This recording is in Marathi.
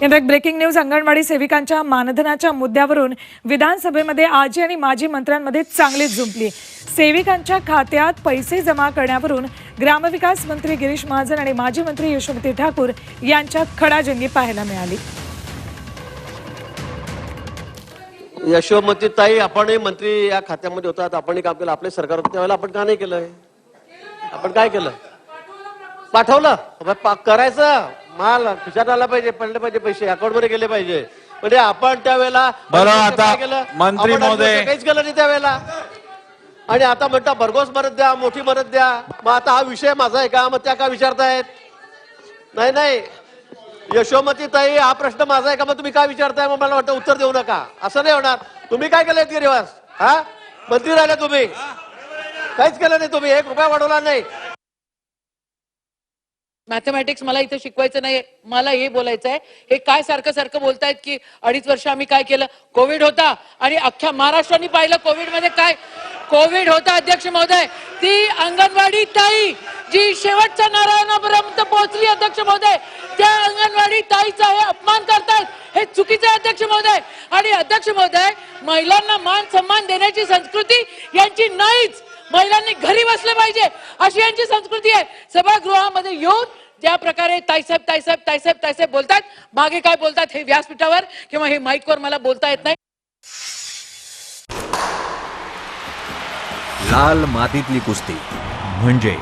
केंद्रात ब्रेकिंग न्यूज अंगणवाडी सेविकांच्या मानधनाच्या मुद्द्यावरून विधानसभेमध्ये आजी आणि माजी मंत्र्यांमध्ये चांगलीच झुंपली. सेविकांच्या खात्यात पैसे जमा करण्यावरून ग्रामविकास मंत्री गिरीश महाजन आणि माजी मंत्री यशोमती ठाकूर यांच्यात खडाजंगी पाहायला मिळाली. यशोमती ताई आपणही मंत्री या खात्यामध्ये होतात आपणही काम केलं आपले सरकार त्यावेळेला आपण का नाही केलंय? आपण काय केलं? पाठवलं. करायचं. माल खिशात आला पाहिजे पडले पाहिजे पैसे अकाउंटमध्ये गेले पाहिजे. म्हणजे आपण त्यावेळेला बरं, आता? मंत्री महोदय- काहीच केलं नाही त्यावेळेला. आणि आता म्हणता भरघोस मदत द्या मोठी मदत द्या. मग आता हा विषय माझा आहे का? मग त्या का विचारतायत? नाही नाही. यशोमती ताई हा प्रश्न माझा आहे का? मग तुम्ही काय विचारताय? मग मला वाटतं उत्तर देऊ नका. असं नाही होणार. तुम्ही काय केलं गिरीवास? हा? मंत्री राहिले तुम्ही. काहीच केलं नाही तुम्ही. एक रुपया वाढवला नाही. मॅथमॅटिक्स मला इथे शिकवायचं नाही मला हे बोलायचं आहे. हे काय सारखं सारखं बोलतायत की अडीच वर्ष आम्ही काय केलं? कोविड होता आणि अख्ख्या महाराष्ट्राने पाहिलं कोविडमध्ये काय? कोविड होता अध्यक्ष महोदय. ती अंगणवाडी ताई जी शेवटच्या नारायणापर्यंत पोहोचली अध्यक्ष महोदय त्या अंगणवाडी ताईचा हे अपमान करतात. हे चुकीचं आहे अध्यक्ष महोदय. आणि अध्यक्ष महोदय महिलांना मान सन्मान देण्याची संस्कृती यांची नाहीच. महिलांनी घरी बसले पाहिजे. अशी यांची संस्कृती आहे. सभागृहामध्ये येऊन ज्या प्रकारे ताईसाहेब ताईसाहेब ताईसाहेब ताईसाहेब बोलतात मागे काय बोलतात हे व्यासपीठावर किंवा हे माईकवर मला बोलता येत नाही. लाल मातीतली कुस्ती. म्हणजे